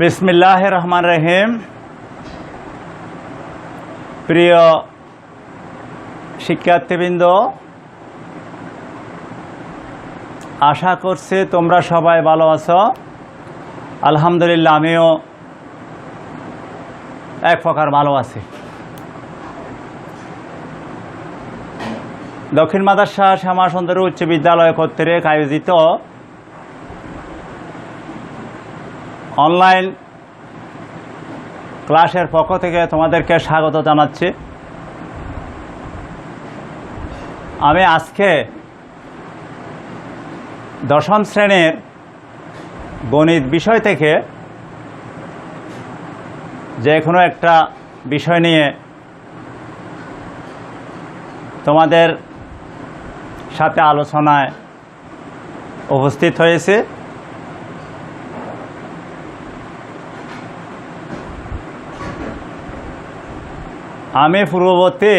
বিসমিল্লাহ রহমান রহিম প্রিয় শিক্ষার্থীবৃন্দ, আশা করছি তোমরা সবাই ভালো আছো। আলহামদুলিল্লাহ, আমিও এক প্রকার ভালো আছি। দক্ষিণ মাদাসা শ্যামা সুন্দর উচ্চ বিদ্যালয় কর্তৃক আয়োজিত অনলাইন ক্লাসের পক্ষ থেকে তোমাদেরকে স্বাগত জানাচ্ছি। আমি আজকে দশম শ্রেণির গণিত বিষয় থেকে যে কোনো একটা বিষয় নিয়ে তোমাদের সাথে আলোচনায় উপস্থিত হয়েছে। আমি পূর্ববর্তী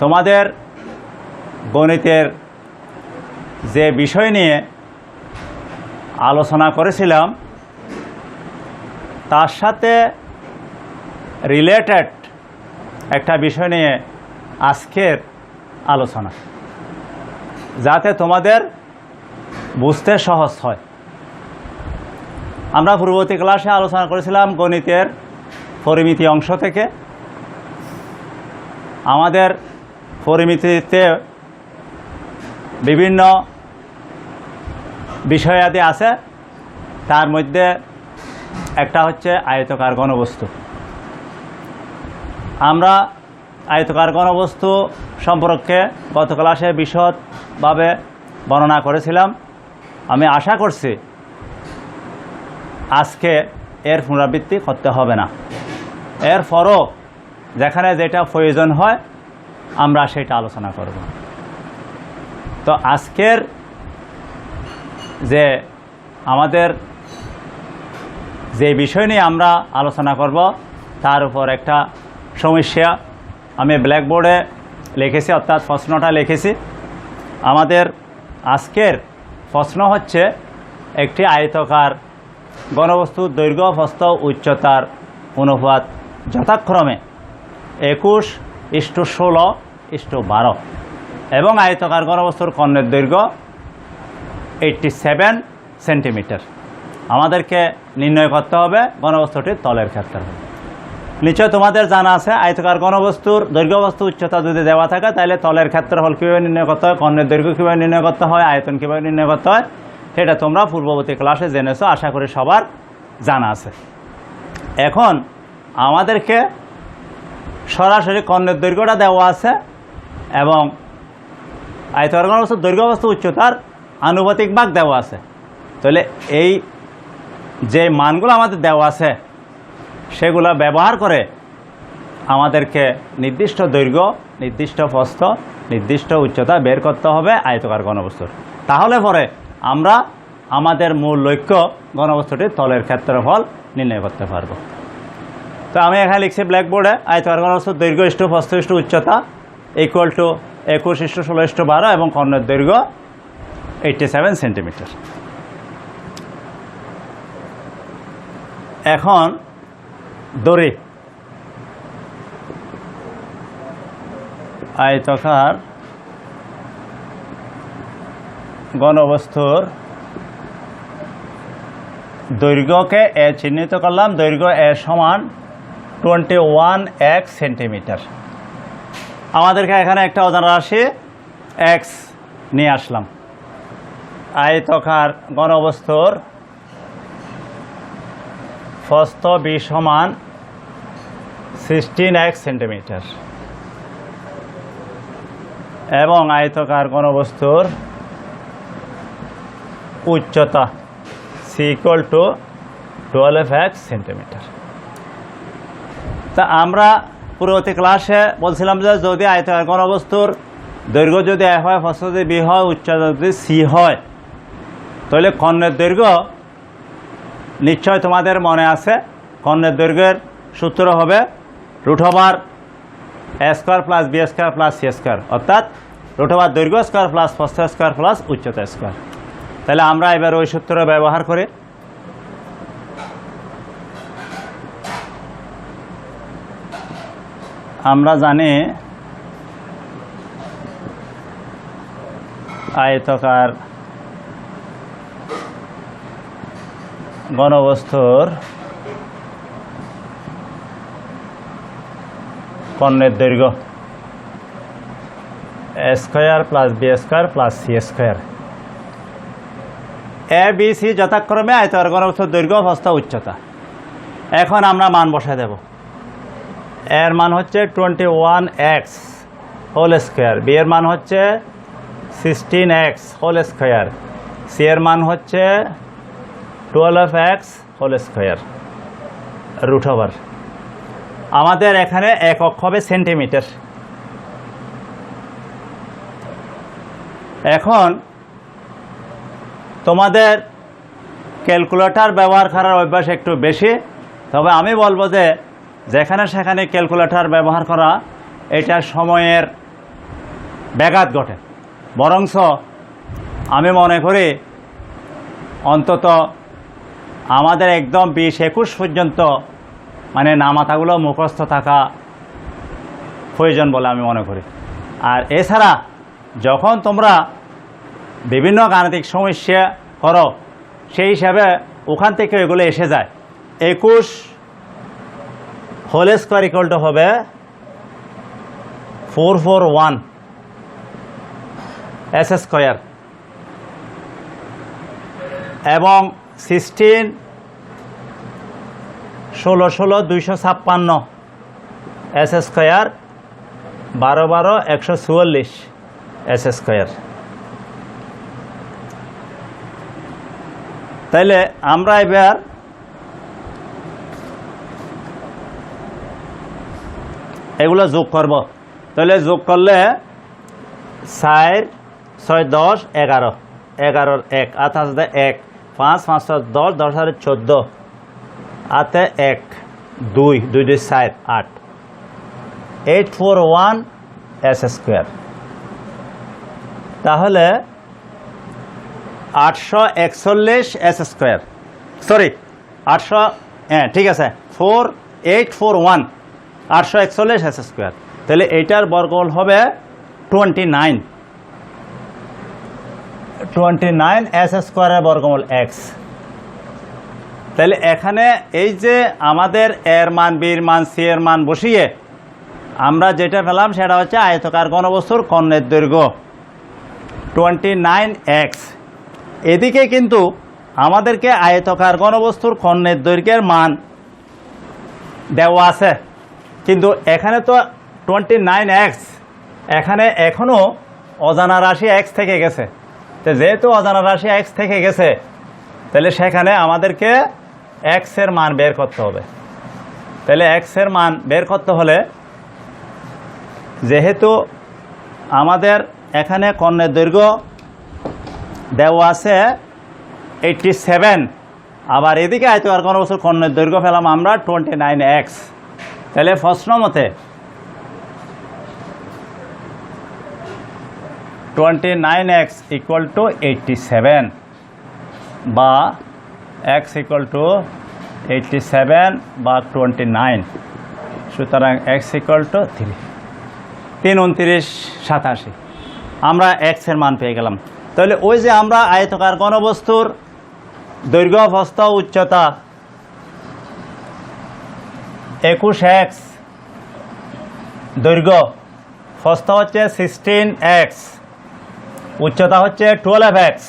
তোমাদের গণিতের যে বিষয় নিয়ে আলোচনা করেছিলাম, তার সাথে রিলেটেড একটা বিষয় নিয়ে আজকের আলোচনা, যাতে তোমাদের বুঝতে সহজ হয়। আমরা পূর্ববর্তী ক্লাসে আলোচনা করেছিলাম গণিতের পরিমিতি অংশ থেকে। আমাদের পরিমিতিতে বিভিন্ন বিষয়াদি আছে। তার মধ্যে একটা হচ্ছে আয়তকার ঘনবস্তু। আমরা আয়তকার ঘনবস্তু সম্পর্কে গত ক্লাসে বিশদভাবে বর্ণনা করেছিলাম। আমি আশা করছি আজকে এর পুনরাবৃত্তি করতে হবে না। এরপরও যেখানে যেটা প্রয়োজন হয়, আমরা সেটা আলোচনা করব। তো আজকের যে আমাদের যে বিষয় নিয়ে আমরা আলোচনা করব, তার উপর একটা সমস্যা আমি ব্ল্যাকবোর্ডে লিখেছি, অর্থাৎ প্রশ্নটা লিখেছি। আমাদের আজকের প্রশ্ন হচ্ছে, একটি আয়তকার গণবস্তুর দৈর্ঘ্য, প্রস্থ, উচ্চতার অনুপাত যথাক্রমে একুশ ইস্টু ষোলো ইস্টু বারো। এবং আয়তকার গণবস্তুর কর্ণের দৈর্ঘ্য এইটটি সেভেন সেন্টিমিটার আমাদেরকে নির্ণয় করতে হবে গণবস্তুটির তলের ক্ষেত্রে। নিশ্চয় তোমাদের জানা আছে, আয়তকার গণবস্তুর দৈর্ঘ্য বস্তু উচ্চতা যদি দেওয়া থাকে, তাহলে তলের ক্ষেত্রফল কীভাবে নির্ণয় করতে হয়, কর্ণের দৈর্ঘ্য কীভাবে নির্ণয় করতে হয়, আয়তন কীভাবে নির্ণয় করতে হয়, সেটা তোমরা পূর্ববর্তী ক্লাসে জেনেছো, আশা করি সবার জানা আছে। এখন আমাদেরকে সরাসরি কর্ণের দৈর্ঘ্যটা দেওয়া আছে এবং আয়তকার গণবস্তুর দৈর্ঘ্য বস্তু উচ্চতার আনুপাতিক ভাগ দেওয়া আছে। তাহলে এই যে মানগুলো আমাদের দেওয়া আছে, সেগুলো ব্যবহার করে আমাদেরকে নির্দিষ্ট দৈর্ঘ্য, নির্দিষ্ট প্রস্থ, নির্দিষ্ট উচ্চতা বের করতে হবে আয়তকার ঘনবস্তুর তাহলে পরে আমরা আমাদের মূল লক্ষ্য ঘনবস্তুটির তলের ক্ষেত্রফল নির্ণয় করতে পারব। তো আমি এখানে লিখছি ব্ল্যাকবোর্ডে আয়তকার ঘনবস্তুর দৈর্ঘ্য, ইষ্ট, প্রস্থ, ইষ্ট, উচ্চতা ইকুয়াল টু একুশ, ইষ্ট, ষোলো, ইষ্ট, বারো এবং কর্ণের দৈর্ঘ্য এইটটি সেভেন সেন্টিমিটার এখন দড়ি। আয়তকার গণবস্তুর দৈর্ঘ্যকে এ চিহ্নিত করলাম, দৈর্ঘ্য এ সমান টোয়েন্টি ওয়ান এক সেন্টিমিটার। আমাদেরকে এখানে একটা অজানা রাশি এক্স নিয়ে আসলাম। আয়তকার গণবস্তুর প্রস্থ বি সমান সিক্সটিন এক সেন্টিমিটার। এবং আয়তকার ঘনবস্তুর উচ্চতা সি ইকুয়াল টু টুয়েলভ এক সেন্টিমিটার। তা আমরা পূর্ববর্তী ক্লাসে বলছিলাম যে যদি আয়তকার ঘনবস্তুর দৈর্ঘ্য যদি এ হয় প্রস্থ যদি বি হয় উচ্চতা যদি সি হয়, তাহলে কর্ণের দৈর্ঘ্য নিশ্চয় তোমাদের মনে আছে। কর্ণের দৈর্ঘ্যের সূত্র হবে root A square plus B square plus C square, অর্থাৎ রুট দৈর্ঘ্য স্কোয়ার প্লাস প্রস্থ স্কোয়ার প্লাস উচ্চতা স্কোয়ার। তাহলে আমরা এবার ওই সূত্র ব্যবহার করে। আমরা জানি আয়তকার গণবস্তুর কর্ণের দৈর্ঘ্য square plus B square plus C square. A, B, C যথাক্রমে আয়তকার গণবস্তুর দৈর্ঘ্য অবস্থা উচ্চতা। এখন আমরা মান বসায় দেব। এর মান হচ্ছে twenty one x whole square B এর মান হচ্ছে sixteen x whole square C এর মান হচ্ছে twelve x whole square root over আমাদের এখানে একক হবে সেন্টিমিটার এখন তোমাদের ক্যালকুলেটর ব্যবহার করার অভ্যাস একটু বেশি, তবে আমি বলব যে যেখানে সেখানে ক্যালকুলেটর ব্যবহার করা, এটা সময়ের ব্যাঘাত ঘটে। বরংস আমি মনে করি অন্তত আমাদের একদম বিশ একুশ পর্যন্ত মানে নামাতাগুলো মুখস্থ থাকা প্রয়োজন বলে আমি মনে করি। আর এছাড়া যখন তোমরা বিভিন্ন গাণিতিক সমস্যা করো, সেই হিসাবে ওখান থেকে এগুলো এসে যায়। একুশ হোল স্কোয়ার ইকুয়াল হবে four four one S square এবং সিক্সটিন ষোলো ষোলো দুইশো ছাপ্পান্ন। এস স্কোয়ার বারো বারো একশো চুয়াল্লিশ। এস স্কোয়ার তাইলে আমরা এবার এগুলো যোগ করব। তাহলে যোগ করলে চার, ছয়, দশ, এগারো। এগারোর এক, আট হাজার এক, পাঁচ পাঁচ সাত দশ দশ হাজার চোদ্দ। আতে এক, দুই দুই দুই, চার, আট। Eight, four, one, S square. তাহলে আটশো একচল্লিশ এস স্কোয়ার। সরি, আটশো হ্যাঁ ঠিক আছে। Four, eight, four, one. আটশো একচল্লিশ এস স্কোয়ার। তাহলে এইটার বর্গমূল হবে twenty nine. Twenty nine S স্কোয়ারের বর্গমূল এক্স। তাহলে এখানে এই যে আমাদের এর মান, বির মান, সি এর মান বসিয়ে আমরা যেটা পেলাম সেটা হচ্ছে আয়তকার গণবস্তুর কর্ণের দৈর্ঘ্য, টোয়েন্টি নাইন এক্স। এদিকে কিন্তু আমাদেরকে আয়তকার গণবস্তুর কর্ণের দৈর্ঘ্যের মান দেওয়া আছে। কিন্তু এখানে তো টোয়েন্টি নাইন এক্স এখানে এখনও অজানা রাশি এক্স থেকে গেছে। তো যেহেতু অজানা রাশি এক্স থেকে গেছে, তাহলে সেখানে আমাদেরকে এক্সের মান বের করতে হবে। তাহলে এক্সের মান বের করতে হলে যেহেতু আমাদের এখানে কর্ণের দৈর্ঘ্য দেওয়া আছে এইটটি সেভেন আবার এদিকে আয়তো আর কোনো বছর কর্ণের দৈর্ঘ্য ফেলাম আমরা টোয়েন্টি নাইন এক্স তাহলে প্রশ্ন মতে twenty nine x equal to eighty seven বা x equal to eighty seven বা টোয়েন্টি নাইন সুতরাং এক্স ইকুয়াল টু থ্রি তিন উনত্রিশ সাতাশি। আমরা এক্সের মান পেয়ে গেলাম। তাহলে ওই যে আমরা আয়তকার গণবস্তুর দৈর্ঘ্য প্রস্থ উচ্চতা একুশ এক্স। দৈর্ঘ্য। প্রস্থ হচ্ছে সিক্সটিন এক্স। উচ্চতা হচ্ছে টুয়েলভ এক্স।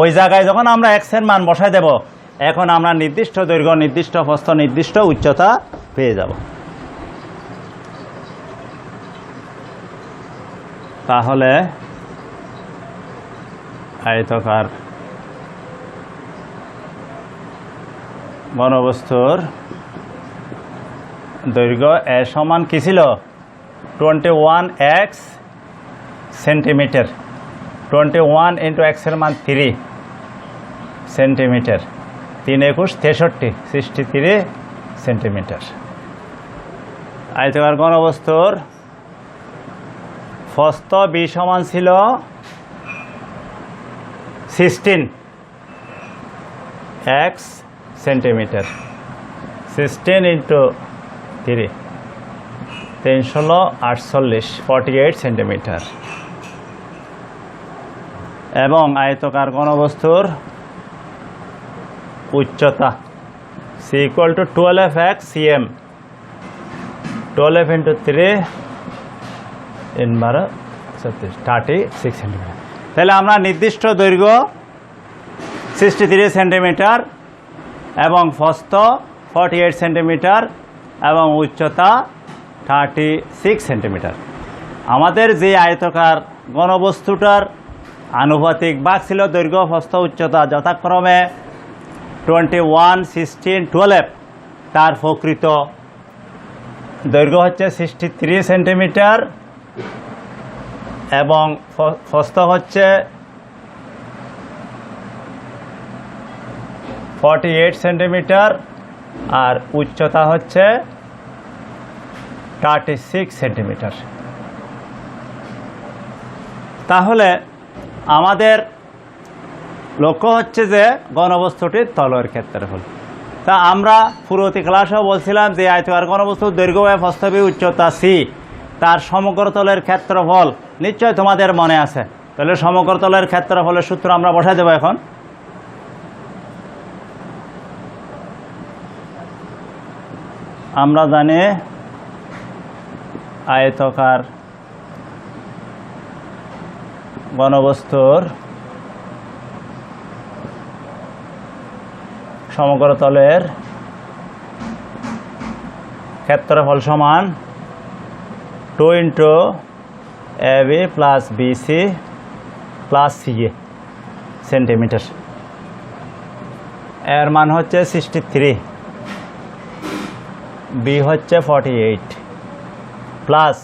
ওই জায়গায় যখন আমরা এক্সের মান বসাই দেব, এখন আমরা নির্দিষ্ট দৈর্ঘ্য, নির্দিষ্ট প্রস্থ, নির্দিষ্ট উচ্চতা পেয়ে যাব। তাহলে আয়তকার ঘনবস্তুর দৈর্ঘ্য এ সমান কী ছিল? Twenty one x centimetre twenty one into এক্সের মান থ্রি সেন্টিমিটার তিন একুশ তেষট্টি সিক্সটি থ্রি সেন্টিমিটার আয়তকার ঘনবস্তুর ফস্ত বি সমান ছিল sixteen x centimetre sixteen into three তিন ষোলো আটচল্লিশ ফর্টি এইট সেন্টিমিটার এবং আয়তকার ঘনবস্তুর উচ্চতা C equal to twelve x CM twelve into three in বারো ছত্রিশ থার্টি সিক্স সেন্টিমিটার তাহলে আমরা নির্দিষ্ট দৈর্ঘ্য সিক্সটি থ্রি সেন্টিমিটার এবং ফস্ত ফর্টি এইট সেন্টিমিটার এবং উচ্চতা থার্টি সিক্স সেন্টিমিটার আমাদের যে আয়তকার গণবস্তুটার আনুপাতিক বাঘ ছিল দৈর্ঘ্য ফস্ত উচ্চতা যথাক্রমে টোয়েন্টি ওয়ান সিক্সটিন টুয়েলভ তার প্রকৃত দৈর্ঘ্য হচ্ছে সিক্সটি থ্রি সেন্টিমিটার এবং ফস্ত হচ্ছে ফর্টি এইট সেন্টিমিটার আর উচ্চতা হচ্ছে থার্টি সিক্স সেন্টিমিটার তাহলে আমাদের লক্ষ্য হচ্ছে যে গণবস্তুটির তলের ক্ষেত্রফল। তা আমরা পুরোতি ক্লাসেও বলছিলাম যে আয়তকার গণবস্তুর দৈর্ঘ্য প্রস্তাবী উচ্চতা সি তার সমগ্র তলের ক্ষেত্রফল। নিশ্চয় তোমাদের মনে আছে। তাহলে সমগ্র তলের ক্ষেত্রফলের সূত্র আমরা বসাই দেবো এখন। আমরা জানি আয়তকার গণবস্তুর সমগ্র তলের ক্ষেত্রফল সমান two into A B plus BC plus CA centimetre. এর মান হচ্ছে সিক্সটি থ্রি। বি হচ্ছে ফর্টি এইট প্লাস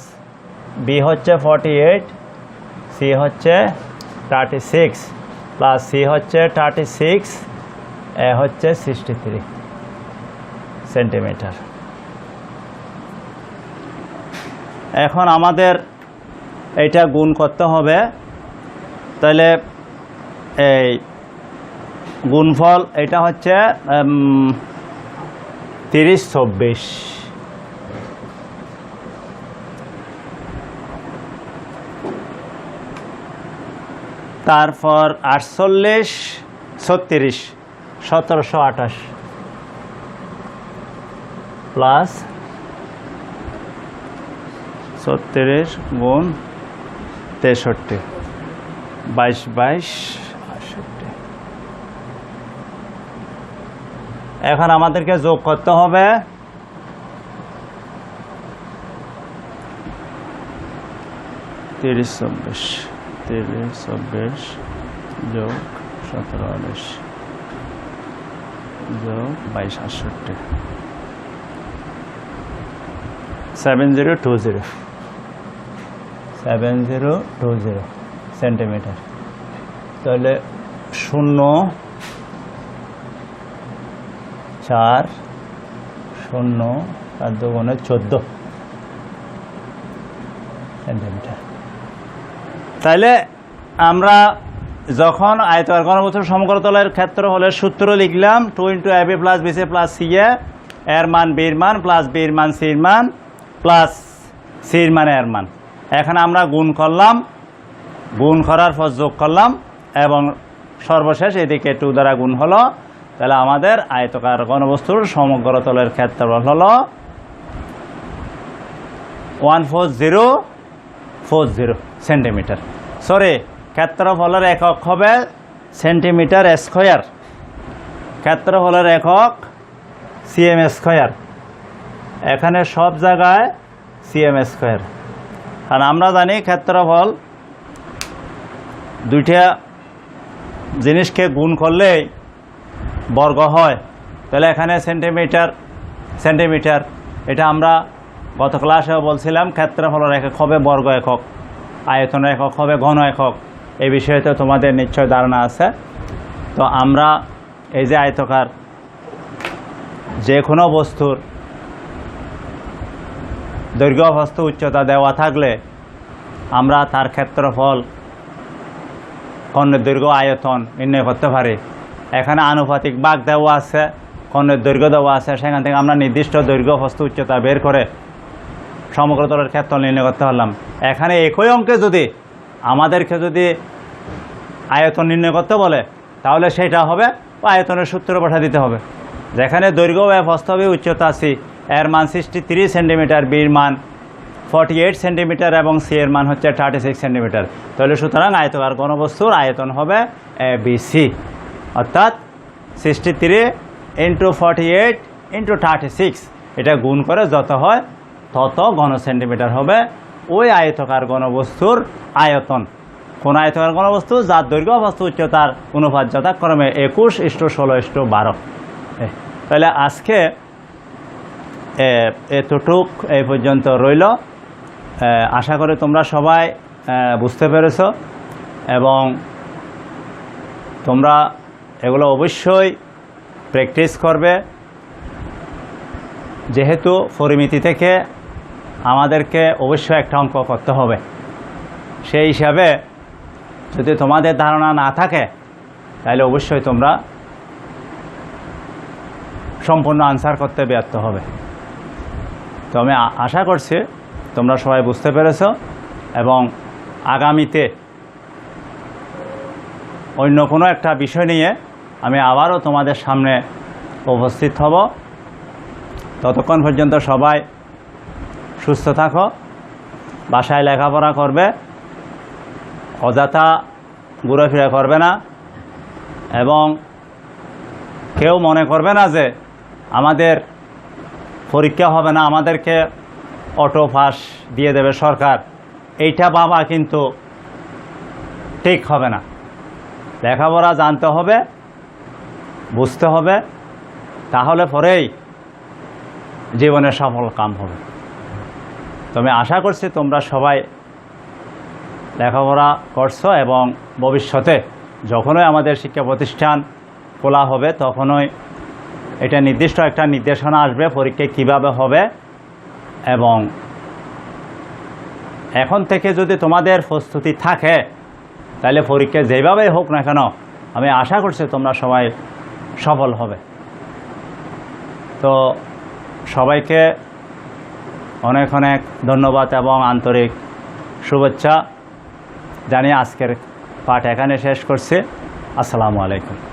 বি হচ্ছে ফর্টি এইট সি হচ্ছে থার্টি সিক্স প্লাস সি হচ্ছে থার্টি সিক্স এ হচ্ছে সিক্সটি থ্রি সেন্টিমিটার এখন আমাদের এটা গুণ করতে হবে। তাহলে এই গুণফল এটা হচ্ছে তিরিশ চব্বিশ। তারপর আটচল্লিশ ছত্রিশ সতেরোশো আঠাশ। প্লাস ছত্রিশ গুণ তেষট্টি বাইশ বাইশ আটষট্টি এখন আমাদেরকে যোগ করতে হবে। তিরিশ, চব্বিশ তিরিশ, চব্বিশ, যোগ সতেরো আঠাশ যোগ বাইশ, আটষট্টি। Seven zero two zero. Seven zero two zero centimetre. তাহলে শূন্য চার, শূন্য চার দুগুণে চোদ্দ। তাইলে আমরা যখন আয়তকার ঘনবস্তুর সমগ্রতলের ক্ষেত্র হলে সূত্র লিখলাম two into A B plus BC plus C এর মান বির মান প্লাস বির মান সির মান প্লাস সির মান এর মান। এখন আমরা গুণ করলাম, গুণ করার পর যোগ করলাম, এবং সর্বশেষ এদিকে টু দ্বারা গুণ হলো তাহলে আমাদের আয়তকার ঘনবস্তুর সমগ্র তলের ক্ষেত্রফল হলো one four zero four zero centimetre. Sorry, ক্ষেত্রফলের একক হবে সেন্টিমিটার স্কোয়ার। ক্ষেত্রফলের একক সিএম স্কোয়ার। এখানে সব জায়গায় সিএম স্কোয়ার। আর আমরা জানি ক্ষেত্রফল দুইটা জিনিসকে গুণ করলেই বর্গ হয়। তাহলে এখানে সেন্টিমিটার সেন্টিমিটার। এটা আমরা গত ক্লাসেও বলছিলাম ক্ষেত্রফলের একক হবে বর্গ একক, আয়তন একক হবে ঘন একক। এই বিষয়ে তো তোমাদের নিশ্চয় ধারণা আছে। তো আমরা এই যে আয়তকার, যে কোনো বস্তুর দৈর্ঘ্য বস্তু উচ্চতা দেওয়া থাকলে আমরা তার ক্ষেত্রফল কর্ণের দৈর্ঘ্য, আয়তন নির্ণয় করতে পারি। এখানে আনুপাতিক বাঘ দেওয়া আছে, কর্ণের দৈর্ঘ্য দেওয়া আছে, সেখান থেকে আমরা নির্দিষ্ট দৈর্ঘ্য হস্ত উচ্চতা বের করে সমগ্র সমগ্রতলের ক্ষেত্র নির্ণয় করতে পারলাম। এখানে একই অঙ্কে যদি আমাদেরকে যদি আয়তন নির্ণয় করতে বলে, তাহলে সেটা হবে আয়তনের সূত্র পাঠা দিতে হবে। যেখানে দৈর্ঘ্য ব্যয় বাস্তবে উচ্চতা সি, এর মান সিক্সটি থ্রি সেন্টিমিটার, বির মান ফর্টি এইট সেন্টিমিটার এবং সি এর মান হচ্ছে থার্টি সিক্স সেন্টিমিটার। তাহলে সুতরাং আয়তকার ঘনবস্তুর আয়তন হবে এ বি সি। অর্থাৎ sixty three into forty eight into thirty six এটা গুণ করে যত হয়, তত ঘন সেন্টিমিটার হবে ওই আয়তকার ঘনবস্তুর আয়তন। কোন আয়তকার ঘনবস্তু? যার দৈর্ঘ্য, বস্তু উচ্চতার অনুপাত যথাক্রমে একুশ ইস্টু ষোলো ইস্টু বারো। তাহলে আজকে এতটুক এই পর্যন্ত রইল। আশা করি তোমরা সবাই বুঝতে পেরেছ। এবং তোমরা এগুলো অবশ্যই প্র্যাকটিস করবে। যেহেতু পরিমিতি থেকে আমাদেরকে অবশ্যই একটা অঙ্ক করতে হবে। সেই হিসাবে যদি তোমাদের ধারণা না থাকে, তাহলে অবশ্যই তোমরা সম্পূর্ণ আনসার করতে ব্যর্থ হবে। তো আমি আশা করছি তোমরা সবাই বুঝতে পেরেছ এবং আগামীতে অন্য কোনো একটা বিষয় নিয়ে আমি আবারও তোমাদের সামনে উপস্থিত হব। ততক্ষণ পর্যন্ত সবাই সুস্থ থাকো, বাসায় লেখাপড়া করবে, অযথা ঘুরেফিরে করবে না, এবং কেউ মনে করবে না যে আমাদের পরীক্ষা হবে না, আমাদেরকে অটো পাস দিয়ে দেবে সরকার। এইটা বাবা কিন্তু ঠিক হবে না। লেখাপড়া জানতে হবে বুঝতে হবে, তাহলে পরেই জীবনে সফল কাম হবে। তো আমি আশা করছি তোমরা সবাই লেখাপড়া করছ এবং ভবিষ্যতে যখনই আমাদের শিক্ষা প্রতিষ্ঠান খোলা হবে, তখনই এটা নির্দিষ্ট একটা নির্দেশনা আসবে পরীক্ষা কীভাবে হবে। এবং এখন থেকে যদি তোমাদের প্রস্তুতি থাকে, তাহলে পরীক্ষা যেভাবেই হোক না কেন, আমি আশা করছি তোমরা সবাই সফল হবে। তো সবাইকে অনেক অনেক ধন্যবাদ এবং আন্তরিক শুভেচ্ছা। জানিয়ে আজকের পাঠ এখানে শেষ করছি। আসসালামু আলাইকুম।